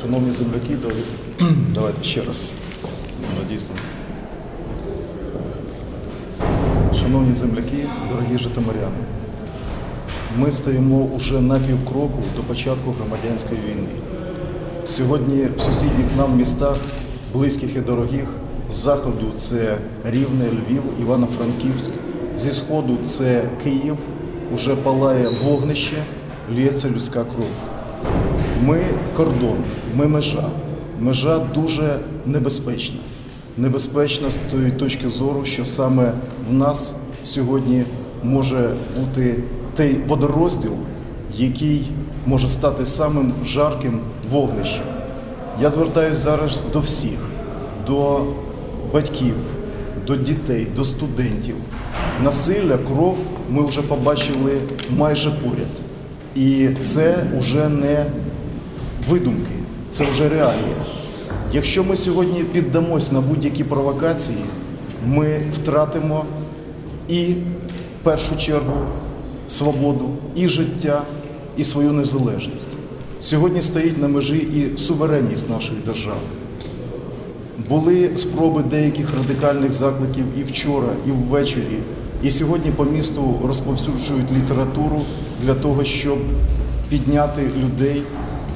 Шановні земляки, давайте ще раз. Ну, Дійсно. Шановні земляки, дорогі житомиряни, ми стоїмо уже на півкроку до початку громадянської війни. Сьогодні в сусідніх нам містах, близьких і дорогих, з заходу це Рівне, Львів, Івано-Франківськ, зі сходу це Київ, уже палає вогнище, лється людська кров. Ми кордон, ми межа. Межа дуже небезпечна. Небезпечна з тої точки зору, що саме в нас сьогодні може бути той водорозділ, який може стати самим жарким вогнищем. Я звертаюся зараз до всіх, до батьків, до дітей, до студентів. Насилля, кров ми вже побачили майже поряд. І це вже не видумки, це вже реалія. Якщо ми сьогодні піддамось на будь-які провокації, ми втратимо і в першу чергу свободу, і життя, і свою незалежність. Сьогодні стоїть на межі і суверенність нашої держави. Були спроби деяких радикальних закликів і вчора, і ввечері. І сьогодні по місту розповсюджують літературу для того, щоб підняти людей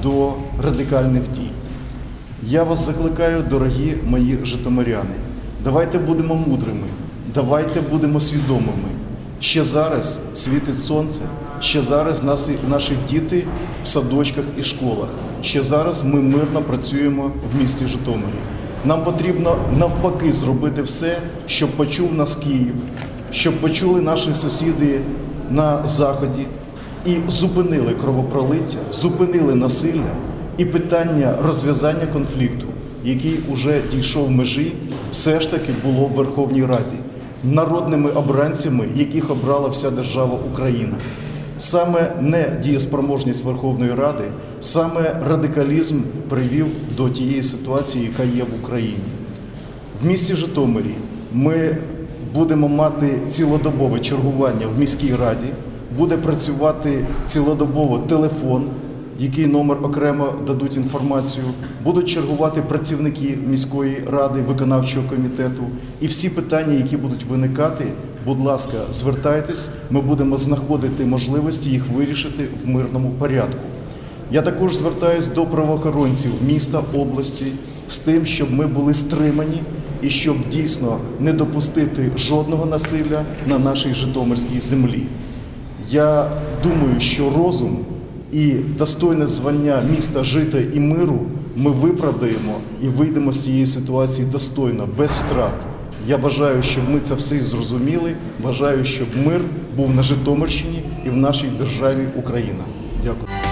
до радикальних дій. Я вас закликаю, дорогі мої житомиряни. Давайте будемо мудрими, давайте будемо свідомими. Ще зараз світить сонце, ще зараз наші, наші діти в садочках і школах. Ще зараз ми мирно працюємо в місті Житомирі. Нам потрібно навпаки зробити все, щоб почув нас Київ, щоб почули наші сусіди на заході і зупинили кровопролиття, зупинили насилля і питання розв'язання конфлікту, який уже дійшов межі, все ж таки було в Верховній Раді народними обранцями, яких обрала вся держава Україна. Саме не дієспроможність Верховної Ради, саме радикалізм привів до тієї ситуації, яка є в Україні. В місті Житомирі ми будемо мати цілодобове чергування в міській раді, буде працювати цілодобово телефон, який номер окремо дадуть інформацію, будуть чергувати працівники міської ради, виконавчого комітету. І всі питання, які будуть виникати, будь ласка, звертайтесь, ми будемо знаходити можливості їх вирішити в мирному порядку. Я також звертаюсь до правоохоронців міста, області з тим, щоб ми були стримані і щоб дійсно не допустити жодного насилля на нашій Житомирській землі. Я думаю, що розум і достойне звання міста жита і миру ми виправдаємо і вийдемо з цієї ситуації достойно, без втрат. Я бажаю, щоб ми це все зрозуміли. Бажаю, щоб мир був на Житомирщині і в нашій державі Україна. Дякую.